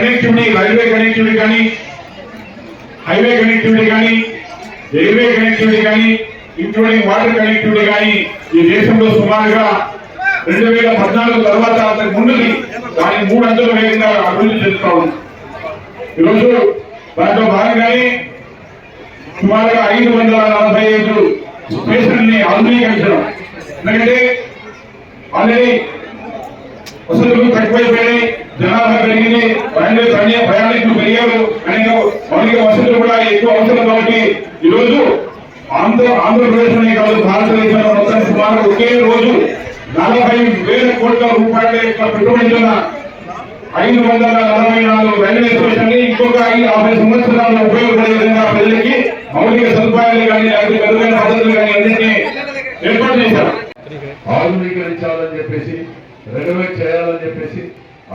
Connectivity railway connectivity కానీ highway connectivity కానీ railway connectivity కానీ ఇంక్లూడింగ్ వాటర్ కనెక్టివిటీ కానీ ఈ దేశంలో సుమారుగా రెండు వేల పద్నాలుగు తర్వాత అంతకు ముందుకి దాని మూడు అంచెల వేగంగా అభివృద్ధి చేస్తా ఉంది. ఈరోజు దాంట్లో భాగంగానే సుమారుగా ఐదు వందల నలభై ఐదు స్టేషన్ని ఆధునీకరించడం. ఎందుకంటే ఆల్రెడీ వసతులు తక్కువైపోయినాయి. జనాభా పెరిగింది ప్రయాణ ప్రయాణ- ప్రయాణికులు పెరిగారు. అనేక మౌలిక వసతులు కూడా ఎక్కువ అవసరం కాబట్టి ఈరోజు ఆంధ్ర ఆంధ్రప్రదేశ్ అనే కాదు భారతదేశంలో మొత్తం సుమారు ఒకే రోజు నలభై వేల కోట్ల రూపాయల యొక్క పెట్టుబడిన ఐదు వందల నలభై నాలుగు రైల్వే స్టేషన్ ఇంకొక ఐదు యాభై సంవత్సరాలు ఉపయోగపడే విధంగా ప్రజలకి మౌలిక సదుపాయాలు కానీ లేకపోతే మెరుగైన పద్ధతులు కానీ అన్నింటినీ ఏర్పాటు చేశారు. ఆధునీకరించాలని చెప్పేసి రెనోవేట్ చేయాలని చెప్పేసి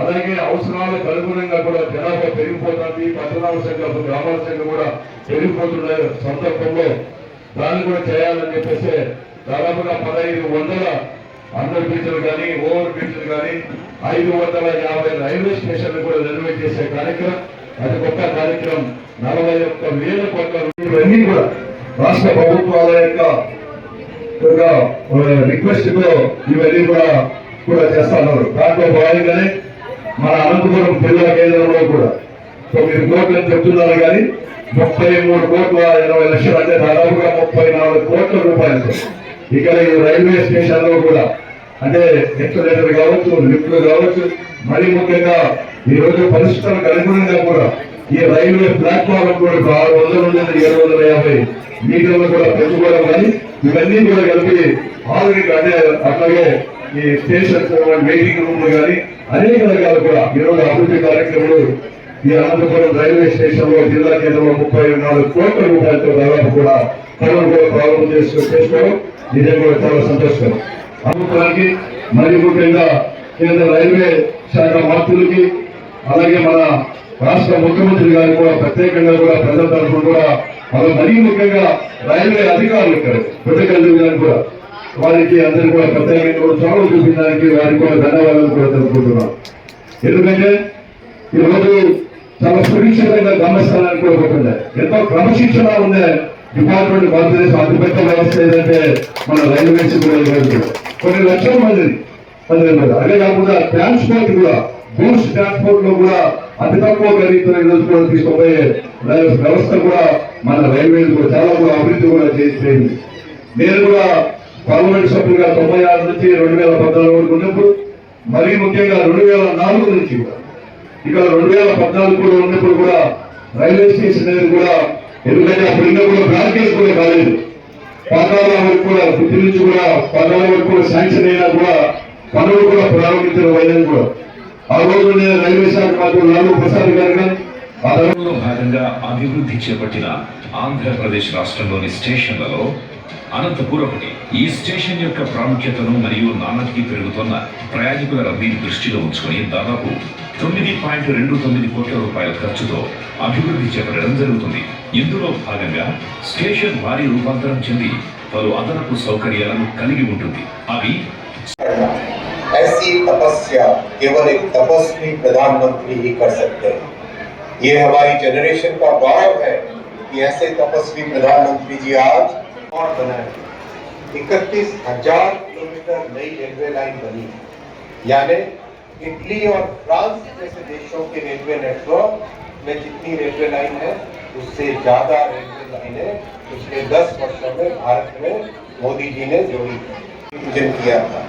అలాగే అవసరాలకు అనుగుణంగా కూడా జనాభా పెరిగిపోతుంది పట్టణాల సంఖ్య గ్రామాల సంఖ్య కూడా పెరిగిపోతున్న సందర్భంలో. దాన్ని కూడా చేయాలని చెప్పేసి దాదాపుగా పదహైదు వందల అండర్ బ్రిడ్జ్లు కానీ ఓవర్ బ్రిడ్జ్లు కానీ ఐదు వందల యాభై రైల్వే స్టేషన్లు కూడా రెనోవేట్ చేసే కార్యక్రమం. అది గొప్ప కార్యక్రమం. నలభై ఒక్క వేల కోట్ల ఇవన్నీ కూడా రాష్ట్ర ప్రభుత్వాల యొక్క రిక్వెస్ట్ ఇవన్నీ కూడా కూడా చేస్తా ఉన్నారు. దాంట్లో భాగంగానే మన అనంతపురం జిల్లా కేంద్రంలో కూడా తొమ్మిది కోట్లు అని చెప్తున్నారు కానీ ముప్పై మూడు కోట్ల ఇరవై లక్షలు అంటే దాదాపుగా ముప్పై నాలుగు కోట్ల రూపాయలు. ఇక్కడ ఈ రైల్వే స్టేషన్లో కూడా అంటే ఎక్సలేటర్ కావచ్చు లిఫ్ట్లు కావచ్చు మరీ ముఖ్యంగా ఈ రోజు పరిస్థితులకు అనుగుణంగా కూడా ఈ రైల్వే ప్లాట్ఫామ్ కూడా ఒక ఆరు వందల నుండి ఏడు వందల యాభై మీటర్లు కూడా పెంచుకోవడం కానీ ఇవన్నీ కూడా కలిపి ఆల్రెడీ అంటే అట్లాగే ఈ స్టేషన్స్ వెయిటింగ్ రూమ్లు కానీ అనేక రకాలు కూడా. ఈ రోజు అభివృద్ధి కార్యక్రమాలు ఈ అనంతపురం రైల్వే స్టేషన్లో జిల్లా కేంద్రంలో ముప్పై నాలుగు కోట్ల రూపాయలతో దాదాపు కూడా పనులు కూడా ప్రారంభం చేసుకోవడం నిజంగా కూడా చాలా సంతోషకరం. అనంతపురానికి మరి ముఖ్యంగా కేంద్ర రైల్వే శాఖ మంత్రులకి అలాగే మన రాష్ట్ర ముఖ్యమంత్రి గారు కూడా ప్రత్యేకంగా కూడా ప్రజల తరఫున కూడా మన మరీ ముఖ్యంగా రైల్వే అధికారులు ఇక్కడ కృతజ్ఞతలు కూడా. వారికి అందరికీ కూడా ప్రత్యేకంగా కూడా చొరవ చూపించడానికి వారికి కూడా ధన్యవాదాలు కూడా తెలుపుకుంటున్నాం. ఎందుకంటే ఈరోజు చాలా సురక్షితంగా గమనిస్తానని కూడా ఒకటి ఎంతో క్రమశిక్షణ ఉండే డిపార్ట్మెంట్ భారతదేశం అతిపెద్ద వ్యవస్థ ఏదంటే మన రైల్వేస్ కూడా కొన్ని లక్షల మంది. అదే కాకుండా ట్రాన్స్పోర్ట్ కూడా గూడ్స్ ట్రాన్స్పోర్ట్లో కూడా అతి తక్కువ ఖరీదు రోజు కూడా తీసుకుపోయే వ్యవస్థ కూడా మన రైల్వేస్ కూడా చాలా కూడా అభివృద్ధి కూడా చేసింది. నేను కూడా పార్లమెంట్ సభ్యులుగా తొంభై ఆరు నుంచి రెండు వేల పద్నాలుగు వరకు ఉన్నప్పుడు మరీ ముఖ్యంగా రెండు వేల నాలుగు నుంచి కూడా. ఇక రెండు వేల పద్నాలుగు కూడా ఉన్నప్పుడు కూడా రైల్వే స్టేషన్ అనేది కూడా ఎందుకంటే అప్పుడు ఇంకా కూడా బ్రాంకేజ్ కూడా కాలేదు. పద్నాలుగు వరకు కూడా బుద్ధి నుంచి కూడా పద్నాలుగు వరకు కూడా శాంక్షన్ అయినా కూడా పనులు కూడా ప్రారంభించిన వైద్యం కూడా. ఆ రోజు నేను రైల్వే శాఖ మంత్రి లాలూ ప్రసాద్ గారు కానీ భాగంగా అభివృద్ధి చేపట్టిన ఆంధ్రప్రదేశ్ రాష్ట్రంలోని స్టేషన్లలో అనంతపూర్ ఒకటి ఈ స్టేషన్ యొక్క ప్రాముఖ్యతను మరియు నాణ్యతకి పెరుగుతున్న ప్రయాణికుల రద్దీని దృష్టిలో ఉంచుకొని దాదాపు తొమ్మిది పాయింట్ రెండు తొమ్మిది కోట్ల రూపాయల ఖర్చుతో అభివృద్ధి చేపట్టడం జరుగుతుంది ఇందులో భాగంగా స్టేషన్ భారీ రూపాంతరం చెంది పలు అదనపు సౌకర్యాలను కలిగి ఉంటుంది అవి ऐसी तपस्या केवल एक तपस्वी प्रधानमंत्री ही कर सकते हैं ये हमारी जनरेशन का गौरव है कि ऐसे तपस्वी प्रधानमंत्री जी आज और बनाए। इकतीस हज़ार किलोमीटर नई रेलवे लाइन बनी। यानी इटली और फ्रांस जैसे देशों के रेलवे नेटवर्क में जितनी रेलवे लाइन है, उससे ज़्यादा रेलवे लाइनें पिछले 10 वर्षों में भारत में मोदी जी ने जोड़ी पूजन किया था।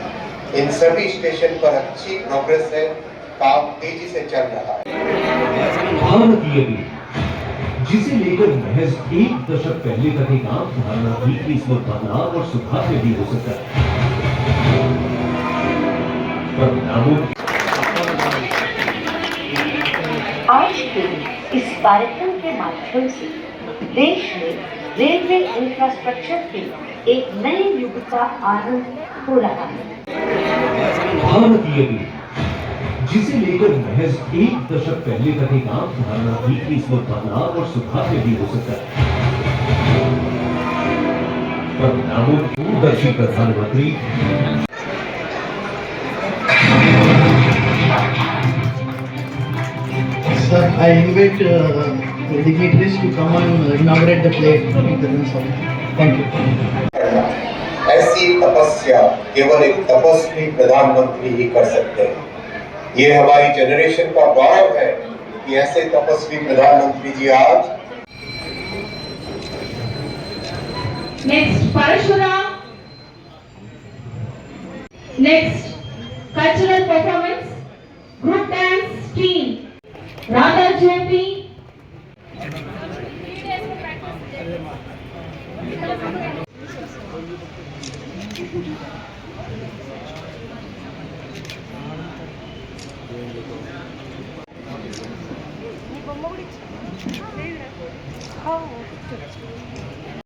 इन सभी स्टेशन पर अच्छी प्रोग्रेस है। काम तेज़ी से चल रहा है। जिसे लेकर महज एक दशक पहले तक एक आम धारणा थी कि इसमें बदलाव और सुधार में भी हो सकता है। परिणामों आज के इस कार्यक्रम के माध्यम से देश में रेलवे इंफ्रास्ट्रक्चर के एक नए युग का आरंभ हो रहा है। भारतीय जिसे लेकर महज एक दशक पहले तक एक आम धारणा थी कि इसमें बदलाव और सुधार में भी हो सकता है। परिणामों दूरदर्शी प्रधानमंत्री। Sir, I invite uh, the dignitaries to come and inaugurate the Thank you. ऐसी तपस्या केवल एक तपस्वी प्रधानमंत्री ही कर सकते हैं। ये हमारी जनरेशन का गौरव है कि ऐसे तपस्वी प्रधानमंत्री जी आज next Parshuram next cultural performance group dance team Radha Jayanti Thank you. బొమ్మ కూడా ఇచ్చి